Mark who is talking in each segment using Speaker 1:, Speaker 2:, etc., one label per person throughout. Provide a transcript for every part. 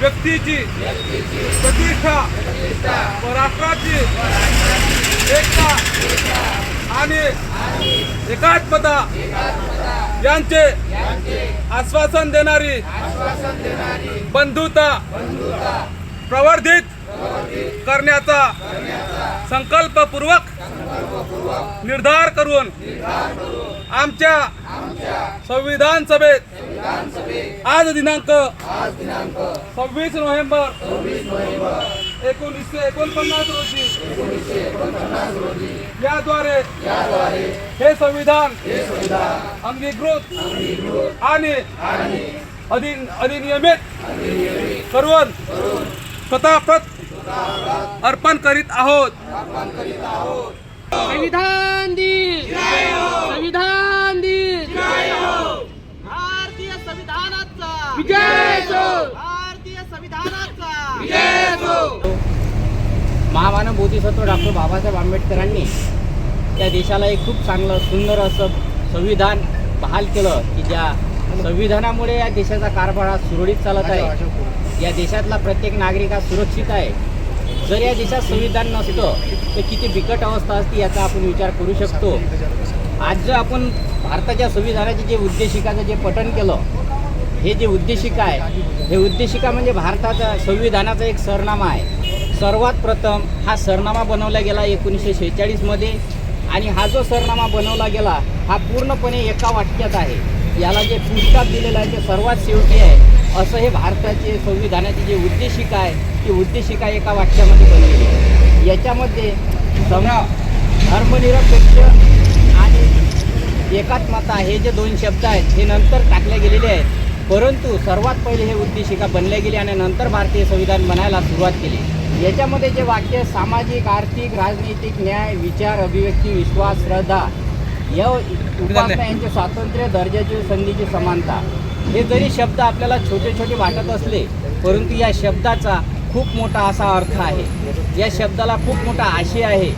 Speaker 1: व्यक्तीची प्रतिष्ठा व राष्ट्राची एकता आणि एकात्मता यांचे आश्वासन देणारी बंधुता प्रवर्धित करण्याचा संकल्पपूर्वक निर्धार करून आमच्या संविधान सभेत आज दिनांक सव्वीस नोव्हेंबर एकोणीसशे एकोणपन्नास रोजी याद्वारे हे संविधान अंगीकृत आणि अधि- अधिनियमित करून स्वतः प्रत अर्पण करीत आहोत.
Speaker 2: संविधान दिन संविधान दिन भारतीय संविधानाचा विजय भारतीय संविधानाचा! विजय
Speaker 3: महामानव बोधिसत्व डॉक्टर बाबासाहेब आंबेडकरांनी त्या देशाला एक खूप चांगलं सुंदर असं संविधान बहाल केलं की ज्या संविधानामुळे या देशाचा कारभार हा सुरळीत चालत आहे. या देशातला प्रत्येक नागरिक हा सुरक्षित आहे. जर या देशात संविधान नसतं तर किती बिकट अवस्था असती याचा आपण विचार करू शकतो. आज जर आपण भारताच्या संविधानाचे जे उद्देशिकाचं जे पठण केलं हे जे उद्देशिका आहे हे उद्देशिका म्हणजे भारताचा संविधानाचा एक सरनामा आहे. सर्वात प्रथम हा सरनामा बनवला गेला एकोणीसशे शेहेचाळीसमध्ये आणि हा जो सरनामा बनवला गेला हा पूर्णपणे एका वाक्यात आहे. याला जे पुस्तक दिलेलं आहे ते सर्वात शेवटी आहे. असं हे भारताचे संविधानाची जी उद्देशिका आहे ती उद्देशिका एका वाक्यामध्ये बनलेली आहे याच्यामध्ये सम धर्मनिरपेक्ष आणि एकात्मता हे जे दोन शब्द आहेत हे नंतर टाकले गेलेले आहेत. परंतु सर्वात पहिले हे उद्देशिका बनले गेले आणि नंतर भारतीय संविधान बनायला सुरुवात केली. याच्यामध्ये जे वाक्य सामाजिक आर्थिक राजनैतिक न्याय विचार अभिव्यक्ती विश्वास श्रद्धा या उपासना यांचे स्वातंत्र्य दर्जाची संधीची समानता हे जरी शब्द आपल्याला छोटे छोटे वाटत असले परंतु या शब्दाचा खूप मोठा असा अर्थ आहे. या शब्दाला खूप मोठा आशय आहे.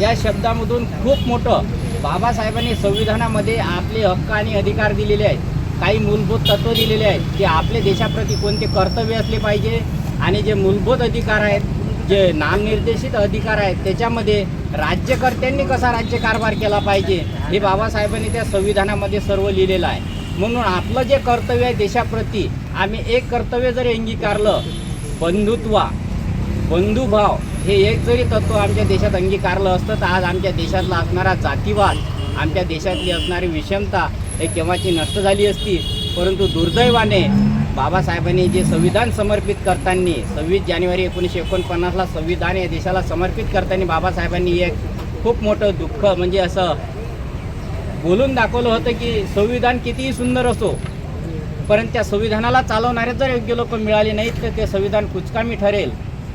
Speaker 3: या शब्दामधून खूप मोठं बाबासाहेबांनी संविधानामध्ये आपले हक्क आणि अधिकार दिलेले आहेत. काही मूलभूत तत्व दिलेले आहेत की आपल्या देशाप्रती कोणते कर्तव्य असले पाहिजे आणि जे मूलभूत अधिकार आहेत जे नामनिर्देशित अधिकार आहेत त्याच्यामध्ये राज्यकर्त्यांनी कसा राज्यकारभार केला पाहिजे हे बाबासाहेबांनी त्या संविधानामध्ये सर्व लिहिलेलं आहे. म्हणून आपलं जे कर्तव्य आहे देशाप्रती आम्ही एक कर्तव्य जरी अंगीकारलं बंधुत्वा बंधुभाव हे एक जरी तत्व आमच्या देशात अंगीकारलं असतं तर आज आमच्या देशातला असणारा जातीवाद आमच्या देशातली असणारी विषमता हे केव्हाची नष्ट झाली असती परंतु दुर्दैवाने बाबासाहेबांनी जे संविधान समर्पित करताना सव्वीस जानेवारी एकोणीसशे एकोणपन्नासला संविधान या देशाला समर्पित करताना बाबासाहेबांनी एक खूप मोठं दुःख म्हणजे असं बोलून दाखवलं होतं की संविधान कितीही सुंदर असो परंतु त्या संविधानाला चालवणारे जर योग्य लोक मिळाले नाहीत तर ते संविधान कुचकामी ठरेल.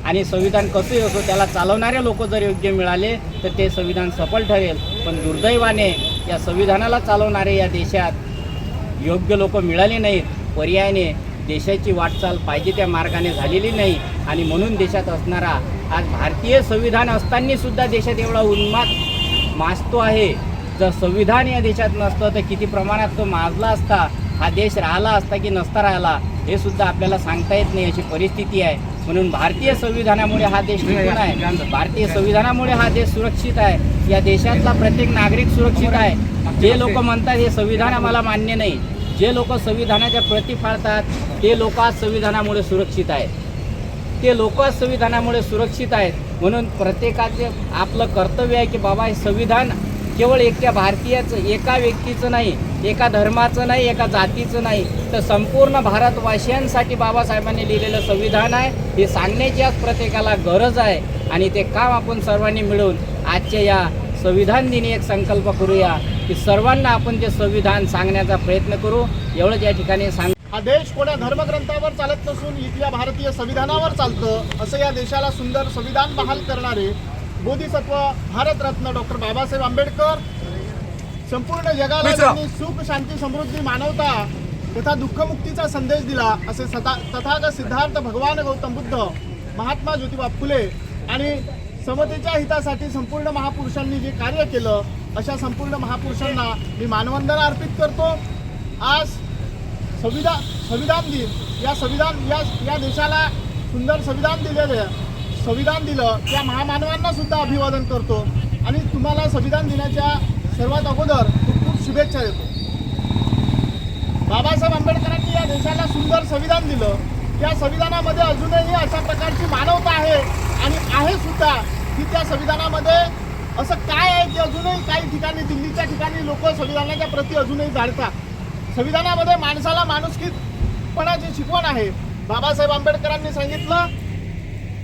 Speaker 3: आणि संविधान कसंही असो त्याला चालवणारे लोक जर योग्य मिळाले तर ते संविधान सफल ठरेल. पण दुर्दैवाने या संविधानाला चालवणारे या देशात योग्य लोक मिळाले नाहीत पर्यायाने देशाची वाटचाल पाहिजे त्या मार्गाने झालेली नाही. आणि म्हणून देशात असणारा आज भारतीय संविधान असताना सुद्धा देशात एवढा उन्माद माजतो आहे. जर संविधान या देशात नसतं तर किती प्रमाणात तो माजला असता हा देश राहिला असता की नसता राहिला हे सुद्धा आपल्याला सांगता येत नाही अशी परिस्थिती आहे. म्हणून भारतीय संविधानामुळे हा देश टिकून आहे. भारतीय संविधानामुळे हा देश सुरक्षित आहे. या देशातला प्रत्येक नागरिक सुरक्षित आहे. जे लोक म्हणतात हे संविधान आम्हाला मान्य नाही. जे लोक संविधानाच्या प्रती पाळतात ते लोक आज संविधानामुळे सुरक्षित आहेत. ते लोक संविधानामुळे सुरक्षित आहेत. म्हणून प्रत्येकाचे आपलं कर्तव्य आहे की बाबा हे संविधान केवळ एका भारतीयाचं एका व्यक्तीचं नाही एका धर्माचं नाही एका जातीचं नाही. तर संपूर्ण भारतवासियांसाठी बाबासाहेबांनी लिहिलेलं संविधान आहे. हे सांगण्याची आज प्रत्येकाला गरज आहे. आणि ते काम आपण सर्वांनी मिळून आजच्या या संविधान दिनी एक संकल्प करूया की सर्वांना आपण ते संविधान सांगण्याचा प्रयत्न करू एवढंच या ठिकाणी सांग
Speaker 4: हा देश कोण्या धर्मग्रंथावर चालत नसून इथल्या भारतीय संविधानावर चालतं असं या देशाला सुंदर संविधान बहाल करणारे बोधिसत्व भारतरत्न डॉक्टर बाबासाहेब आंबेडकर. संपूर्ण जगाला. त्यांनी सुख शांती समृद्धी मानवता तथा दुःखमुक्तीचा संदेश दिला असे सता तथागत सिद्धार्थ भगवान गौतम बुद्ध महात्मा ज्योतिबा फुले आणि समतेच्या हितासाठी संपूर्ण महापुरुषांनी जे कार्य केलं अशा संपूर्ण महापुरुषांना मी मानवंदना अर्पित करतो. आज संविधान संविधान दिन या संविधान या या देशाला सुंदर संविधान दिलेले संविधान दिलं त्या महामानवांना सुद्धा अभिवादन करतो. आणि तुम्हाला संविधान दिनाच्या सर्वात अगोदर खूप खूप शुभेच्छा देतो. बाबासाहेब आंबेडकरांनी या देशाला सुंदर संविधान दिलं. त्या संविधानामध्ये अजूनही अशा प्रकारची मानवता आहे आणि आहे सुद्धा की त्या संविधानामध्ये असं काय आहे की अजूनही काही ठिकाणी दिल्लीच्या ठिकाणी लोक संविधानाच्या प्रती अजूनही जाणतात संविधानामध्ये माणसाला माणुसकीपणाची शिकवण आहे. बाबासाहेब आंबेडकरांनी सांगितलं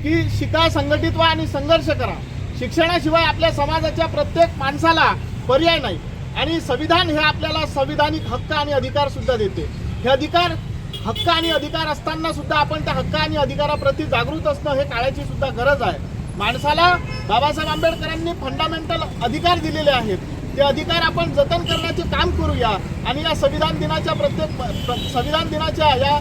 Speaker 4: की शिका संघटित व्हा आणि संघर्ष करा. शिक्षणाशिवाय आपल्या समाजाच्या प्रत्येक माणसाला पर्याय नाही. आणि संविधान हे आपल्याला संविधानिक हक्क आणि अधिकार सुद्धा देते. हे अधिकार हक्क आणि अधिकार असताना सुद्धा आपण त्या हक्क आणि अधिकाराप्रती जागृत असणं हे काळाची सुद्धा गरज आहे. माणसाला बाबासाहेब आंबेडकरांनी फंडामेंटल अधिकार दिलेले आहेत. ते अधिकार आपण जतन करण्याचे काम करूया आणि या संविधान दिनाच्या प्रत्येक संविधान दिनाच्या या